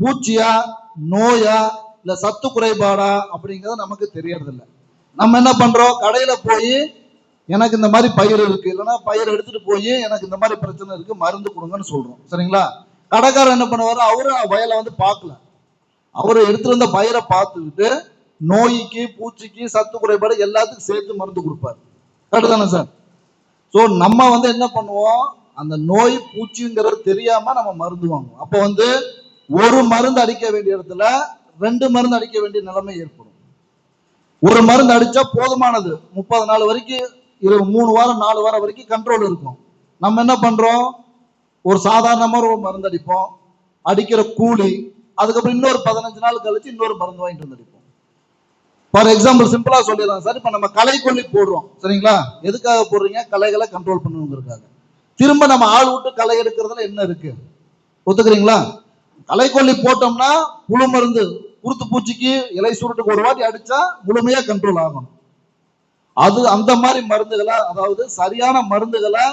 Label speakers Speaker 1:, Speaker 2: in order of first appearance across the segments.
Speaker 1: பூச்சியா நோயா இல்ல சத்து குறைபாடா அப்படிங்கிறது நமக்கு தெரியறதில்ல. நம்ம என்ன பண்றோம்? கடையில போய் எனக்கு இந்த மாதிரி பயிர் இருக்கு. இல்லைன்னா பயிர் எடுத்துட்டு போய் எனக்கு இந்த மாதிரி பிரச்சனை இருக்கு. மருந்து கொடுங்கன்னு சொல்றோம். சரிங்களா? கடைக்காரர் என்ன பண்ணுவாரு? அவரும் வயலை வந்து பார்க்கல. அவர் எடுத்துட்டு வந்த பயிரை பார்த்துக்கிட்டு நோய்க்கு பூச்சிக்கு சத்து குறைபாடு எல்லாத்துக்கும் சேர்த்து மருந்து கொடுப்பாரு. கரெக்டு தானே சார்? ஸோ நம்ம வந்து என்ன பண்ணுவோம்? அந்த நோய் பூச்சிங்கிறது தெரியாம நம்ம மருந்து வாங்குவோம். அப்போ வந்து ஒரு மருந்து அடிக்க வேண்டிய இடத்துல ரெண்டு மருந்து அடிக்க வேண்டிய நிலைமை ஏற்படும். ஒரு மருந்து அடிச்சா போதுமானது. முப்பது நாள் வரைக்கும் இரு மூணு வாரம் நாலு வாரம் வரைக்கும் கண்ட்ரோல் இருக்கும். நம்ம என்ன பண்றோம்? ஒரு சாதாரணமாக ஒரு மருந்து அடிப்போம். அடிக்கிற கூலி அதுக்கப்புறம் இன்னொரு பதினஞ்சு நாள் கழிச்சு இன்னொரு மருந்து வாங்கிட்டு வந்து அடிப்போம். ஃபார் எக்ஸாம்பிள் சிம்பிளாக சொல்லிடுறேன் சார். இப்போ நம்ம களைக்கொல்லி போடுறோம். சரிங்களா? எதுக்காக போடுறீங்க? களைகளை கண்ட்ரோல் பண்ணுங்கிறதுக்காக. திரும்ப நம்ம ஆள் விட்டு களை எடுக்கிறதுல என்ன இருக்கு? ஒத்துக்கிறீங்களா? களைக்கொல்லி போட்டோம்னா புழு மருந்து குருத்து பூச்சிக்கு இலை சுருட்டுக்கு ஒரு வாட்டி அடிச்சா முழுமையா கண்ட்ரோல் ஆகணும் அது அந்த மாதிரி மருந்துகளை அதாவது சரியான மருந்துகளை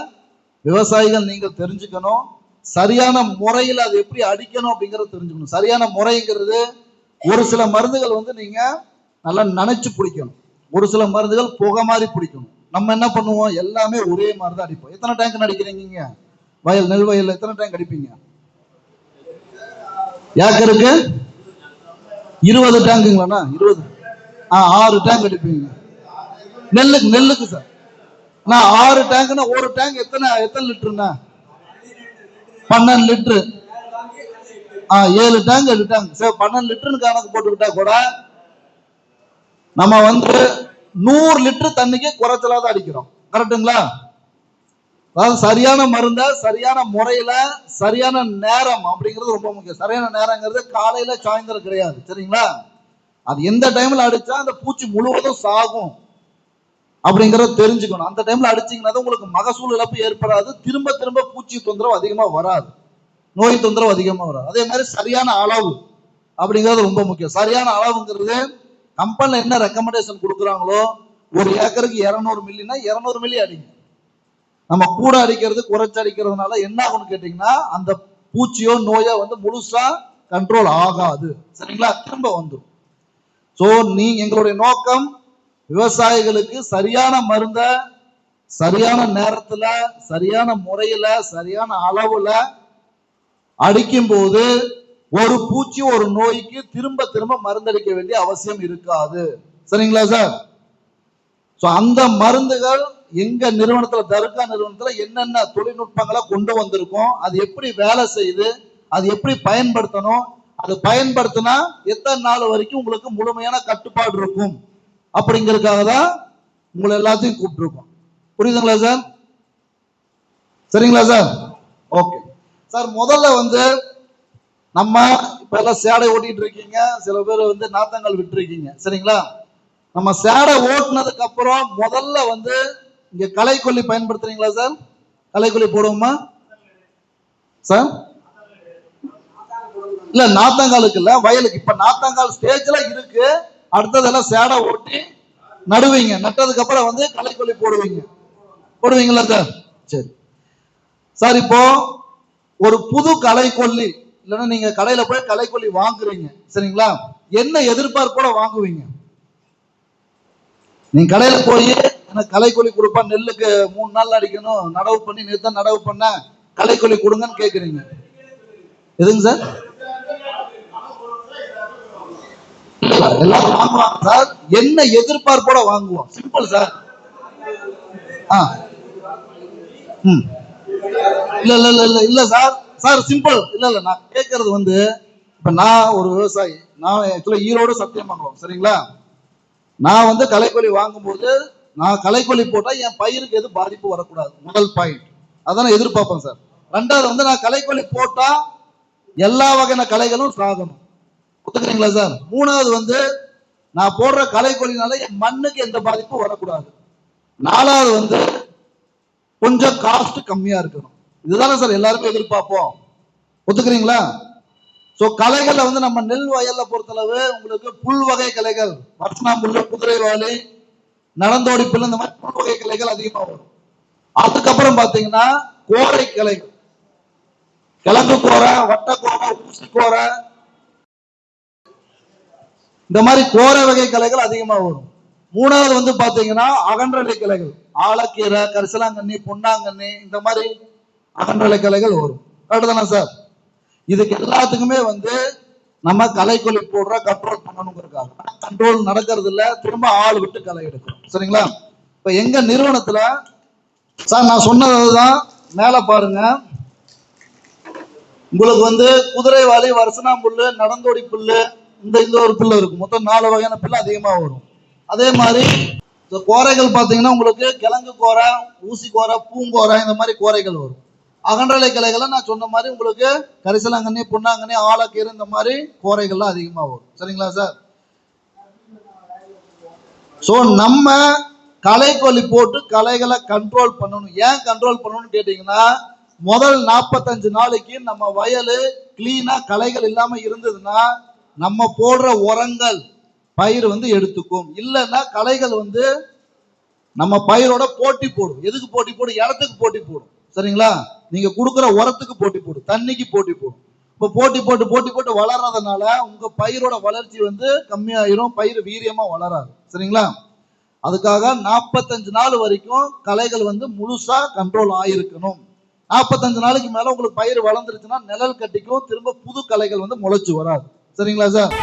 Speaker 1: விவசாயிகள் நீங்கள் தெரிஞ்சுக்கணும். சரியான முறையில் அது எப்படி அடிக்கணும் அப்படிங்கறத தெரிஞ்சுக்கணும். சரியான முறைங்கிறது ஒரு சில மருந்துகள் வந்து நீங்க நல்லா நினைச்சு பிடிக்கணும். ஒரு சில மருந்துகள் புகை மாதிரி பிடிக்கணும். நம்ம என்ன பண்ணுவோம்? எல்லாமே ஒரே மாதிரி தான் அடிப்போம். எத்தனை டேங்க் அடிக்கிறீங்க வயல் நெல் வயலில் எத்தனை டேங்க் அடிப்பீங்க? ஏக்கருக்கு இருபது டேங்குங்களாண்ணா இருபது. ஆ ஆறு டேங்க் அடிப்பீங்க நெல்லுக்கு நெல்லுக்கு சார் நான் ஆறு டேங்க்னா ஒரு டேங்க் எத்தனை எத்தனை லிட்டருண்ணா? பன்னெண்டு லிட்டரு. ஆ ஏழு டேங்க் எட்டு டேங்க் சார் பன்னெண்டு லிட்டருன்னு கணக்கு போட்டுக்கிட்டா கூட நம்ம வந்து நூறு லிட்டர் தண்ணிக்கு குறைச்சலாக தான் அடிக்கிறோம். கரெக்ட்டுங்களா அதாவது சரியான மருந்த சரியான முறையில சரியான நேரம் அப்படிங்கிறது ரொம்ப முக்கியம். சரியான நேரங்கிறது காலையில சாயந்தரம் கிடையாது. சரிங்களா? அது எந்த டைம்ல அடிச்சா அந்த பூச்சி முழுவதும் சாகும் அப்படிங்கிறத தெரிஞ்சுக்கணும். அந்த டைம்ல அடிச்சீங்கன்னா தான் உங்களுக்கு மகசூல் இழப்பு ஏற்படாது. திரும்ப திரும்ப பூச்சி தொந்தரவு அதிகமாக வராது. நோய் தொந்தரவு அதிகமாக வராது. அதே மாதிரி சரியான அளவு அப்படிங்கிறது ரொம்ப முக்கியம். சரியான அளவுங்கிறது கம்பெனியில் என்ன ரெக்கமெண்டேஷன் கொடுக்குறாங்களோ ஒரு ஏக்கருக்கு இரநூறு மில்லினா இரநூறு மில்லி அடிங்க. நம்ம கூட அடிக்கிறது குறைச்சி அடிக்கிறதுனால என்ன ஆகும்னு கேட்டீங்கன்னா அந்த பூச்சியோ நோயோ வந்து முழுசா கண்ட்ரோல் ஆகாது. சரிங்களா? திரும்ப வந்துடும் ஸோ நீ எங்களுடைய நோக்கம் விவசாயிகளுக்கு சரியான மருந்த சரியான நேரத்துல சரியான முறையில சரியான அளவுல அடிக்கும் போது ஒரு பூச்சி ஒரு நோய்க்கு திரும்ப திரும்ப மருந்தடிக்க வேண்டிய அவசியம் இருக்காது. சரிங்களா சார் ஸோ அந்த மருந்துகள் எங்க நிறுவனத்துல தர்கா நிறுவனத்துல என்னென்ன தொழில்நுட்பங்களை கொண்டு வந்திருக்கோம் அது எப்படி வேலை செய்யுது அது எப்படி பயன்படுத்தணும் அது பயன்படுத்தினா எத்தனை நாள் வரைக்கும் உங்களுக்கு முழுமையான கட்டுப்பாடு இருக்கும் அப்படிங்கிறதுக்காக தான் உங்களை எல்லாத்தையும் கூப்பிட்டுருக்கோம். புரியுதுங்களா சார்? சரிங்களா சார்? ஓகே. சார் முதல்ல வந்து நம்ம இப்ப எல்லாம் சேடை ஓட்டிட்டு இருக்கீங்க சில பேர் வந்து நாத்தங்கள் விட்டுருக்கீங்க சரிங்களா? நம்ம சேடை ஓட்டுனதுக்கு அப்புறம் முதல்ல வந்து இங்க களைக்கொல்லி பயன்படுத்துறீங்களா சார்? களைக்கொல்லி போடுவோமா? சார்? இல்ல நாத்தாங்காலுக்கு இல்ல வயலுக்கு. இப்ப நாத்தாங்கால் ஸ்டேஜ்ல இருக்கு. அடுத்ததெல்லாம் சேடை ஓட்டி நடுவீங்க. நட்டதுக்கு அப்புறம் வந்து களைக்கொல்லி போடுவீங்க. போடுவீங்களா சார்? சரி. சார் இப்போ ஒரு புது களைக்கொல்லி இல்லைன்னா நீங்க கடையில போய் களைக்கொல்லி வாங்குறீங்க. சரிங்களா? என்ன எதிர்பார்ப்போட வாங்குவீங்க? நீங்க கடையில போய் எனக்கு களைக்கொல்லி கொடுப்பா? நெல்லுக்கு மூணு நாள் அடிக்கணும். நடவு பண்ணி நேற்று நடவு பண்ண கலைக்கொலி கொடுங்கன்னு கேக்குறீங்க. எதுங்க சார்? எல்லாம் வாங்குவாங்க சார். என்ன எதிர்பார்ப்போட வாங்குவோம். Simple sir. ஆ. ம். இல்ல இல்ல இல்ல இல்ல இல்ல சார். சார் சிம்பிள் இல்ல இல்ல நான் கேட்கறது வந்து இப்ப நான் ஒரு விவசாயி. நான் ஆக்சுவலா ஈரோடு பண்ணுவோம். சரிங்களா? நான் வந்து கலைக்கொலி வாங்கும்போது நான் களைக்கொல்லி போட்டால் என் பயிருக்கு எதுவும் பாதிப்பு வரக்கூடாது. முதல் பாயிண்ட் அதான் எதிர்பார்ப்பேன் சார் ரெண்டாவது வந்து நான் களைக்கொல்லி போட்டால் எல்லா வகையான களைகளும் சாகணும். ஒத்துக்கிறீங்களா சார் மூணாவது வந்து நான் போடுற களைக்கொல்லினால என் மண்ணுக்கு எந்த பாதிப்பும் வரக்கூடாது. நாலாவது வந்து கொஞ்சம் காஸ்ட் கம்மியாக இருக்கணும். இதுதானே சார் எல்லாருமே எதிர்பார்ப்போம். ஒத்துக்கிறீங்களா? ஸோ கலைகளில் வந்து நம்ம நெல் வயலில் பொறுத்தளவு உங்களுக்கு புல் வகை கலைகள் பர்சனா புல்லு குதிரை வாழை நடந்தோடி இந்த மாதிரி புல் வகை கலைகள் அதிகமா வரும். அதுக்கப்புறம் பாத்தீங்கன்னா கோரை கலைகள் கிழங்கு கோரை வட்டக்கோரை ஊசி கோரை. இந்த மாதிரி கோரை வகை கலைகள் அதிகமா வரும். மூணாவது வந்து பாத்தீங்கன்னா அகன்றலை கிளைகள். ஆலக்கீரை கரிசலாங்கண்ணி புண்ணாங்கண்ணி இந்த மாதிரி அகன்றலை கிளைகள் வரும். கரெக்டு தானே சார்? இதுக்கு எல்லாத்துக்குமே வந்து நம்ம கலைக்கொல்லி போடுற கண்ட்ரோல் பண்ணணுங்கிறதுக்காக. கண்ட்ரோல் நடக்கிறது இல்லை திரும்ப ஆள் விட்டு களை எடுக்கிறோம். சரிங்களா? இப்போ எங்க நிறுவனத்தில்? சார் நான் சொன்னது தான் மேலே பாருங்க. உங்களுக்கு வந்து குதிரைவாலி வருசனாம்புல்லு நடந்தோடி புல்லு இந்த இந்த ஒரு புல்லு இருக்கும். மொத்தம் நாலு வகையான புல்லு அதிகமாக வரும். அதே மாதிரி இந்த கோரைகள் பார்த்தீங்கன்னா உங்களுக்கு கிழங்கு கோரை ஊசி கோரை பூங்கோரை இந்த மாதிரி கோரைகள் வரும். அகன்றலை கிளைகளை நான் சொன்ன மாதிரி உங்களுக்கு கரிசலாங்கண்ணி புண்ணாங்கண்ணி ஆலக்கீரை இந்த மாதிரி கோரைகள்லாம் அதிகமாக வரும். சரிங்களா சார்? ஸோ நம்ம களைக்கொல்லி போட்டு களைகளை கண்ட்ரோல் பண்ணணும். ஏன் கண்ட்ரோல் பண்ணணும்னு கேட்டிங்கன்னா முதல் நாற்பத்தஞ்சு நாளைக்கு நம்ம வயல் கிளீனாக களைகள் இல்லாமல் இருந்ததுன்னா நம்ம போடுற உரங்கள் பயிர் வந்து எடுத்துக்கும். இல்லைன்னா களைகள் வந்து நம்ம பயிரோட போட்டி போடும். எதுக்கு போட்டி போடும்? இடத்துக்கு போட்டி போடும். சரிங்களா? நீங்கள் கொடுக்குற உரத்துக்கு போட்டி போடும். தண்ணிக்கு போட்டி போடும். இப்போ போட்டி போட்டு போட்டி போட்டு வளர்றதுனால உங்க பயிரோட வளர்ச்சி வந்து கம்மியாயிரும் பயிர் வீரியமா வளராது. சரிங்களா? அதுக்காக நாற்பத்தஞ்சு நாள் வரைக்கும் கலைகள் வந்து முழுசா கண்ட்ரோல் ஆயிருக்கணும். நாற்பத்தஞ்சு நாளைக்கு மேல உங்களுக்கு பயிர் வளர்ந்துருச்சுன்னா நிழல் கட்டிக்கும் திரும்ப புது கலைகள் வந்து முளைச்சு வராது. சரிங்களா சார்?